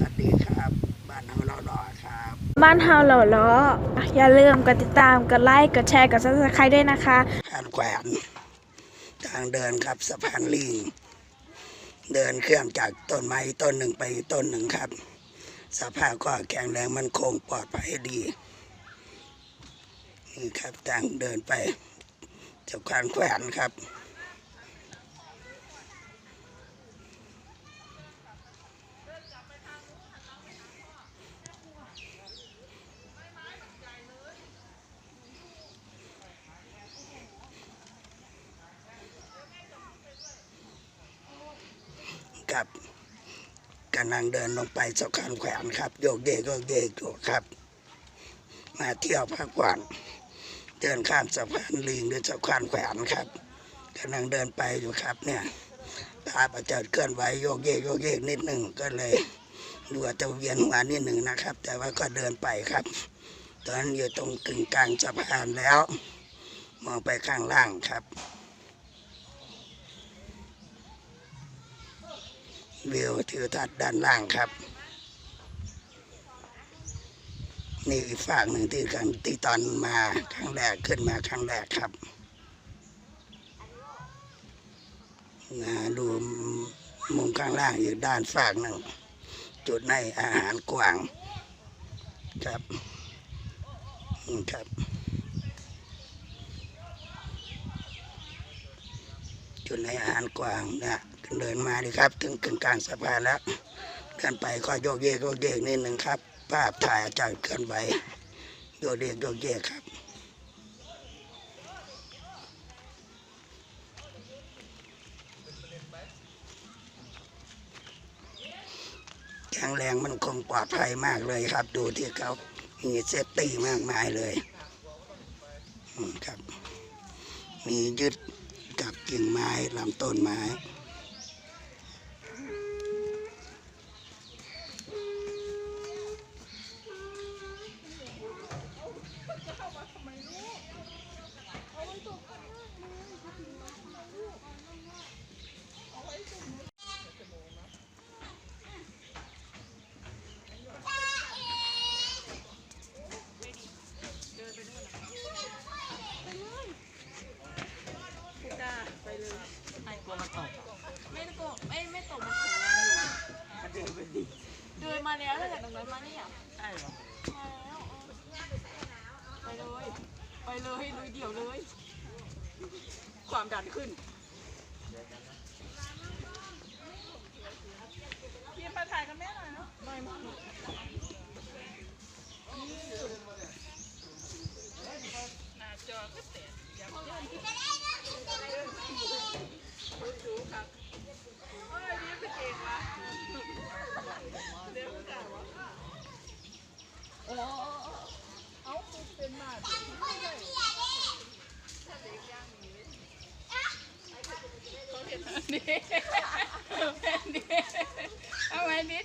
วัสดีครับ บ้านเฮาเรารอครับ บ้านเฮาเหล่าล้ออย่าลืมกดติดตาม กดไลค์ กดแชร์ กดซับสไครต์ด้วยนะคะผ่านแขวนทางเดินครับสะพานลิง เดินเคลื่อนจากต้นไม้ต้นหนึ่งไปอีกต้นหนึ่งครับ สภาพก็แข็งแรงมันคงปลอดภัยดี นี่ครับทางเดินไปจากผ่านแขวนครับ กับกำลังเดินลงไปสะพานแขวนครับ โยกเยกโยกเยกอยู่ครับ มาเที่ยวพักผ่อนเดินข้ามสะพานลิงหรือสะพานแขวนครับกำลังเดินไปอยู่ครับเนี่ยตาประเจิดเคลื่อนไหวโยกเยกโยกเยกนิดหนึ่งก็เลยดูจจะเวียนหัวนิดหนึ่งนะครับ แต่ว่าก็เดินไปครับ ตอนนั้นอยู่ตรงกึ่งกลางสะพานแล้ว มองไปข้างล่างครับ วิวทิวทัศน์ด้านล่างครับ นี่อีกฝากหนึ่งที่กันที่ตอนมาครั้งแรกขึ้นมาครั้งแรกครับนะดูมุมข้างล่างอยู่ด้านฝากหนึ่ง จุดในอาหารกวางครับครับ จุดในอาหารกวางนะ เดินมาดีครับ ถึงกึ่งกลางสะพานแล้วเดินไปก็โยกเยกโยกเยกนิดหนึ่งครับ ภาพถ่ายอาจารย์เคลื่อนไหวโยกเยกโยกเยกครับแข็งแรงมันคงปลอดภัยมากเลยครับ ดูที่เขามีเซฟตี้มากมายเลยอืมครับ มียึดกับกิ่งไม้ลำต้นไม้กลัวมันตก ไม่ตกไม่ไม่ตกมันแข็งแรงอยู่ มันเดินไปดิ เดิน มาแล้วตั้งแต่ตรงนั้นมาเนี่ยใช่เหรอมาแล้วเออไปเลย ไปเลยลุยเดี่ยวเลย ความดันขึ้น ดิเอาไว้นิด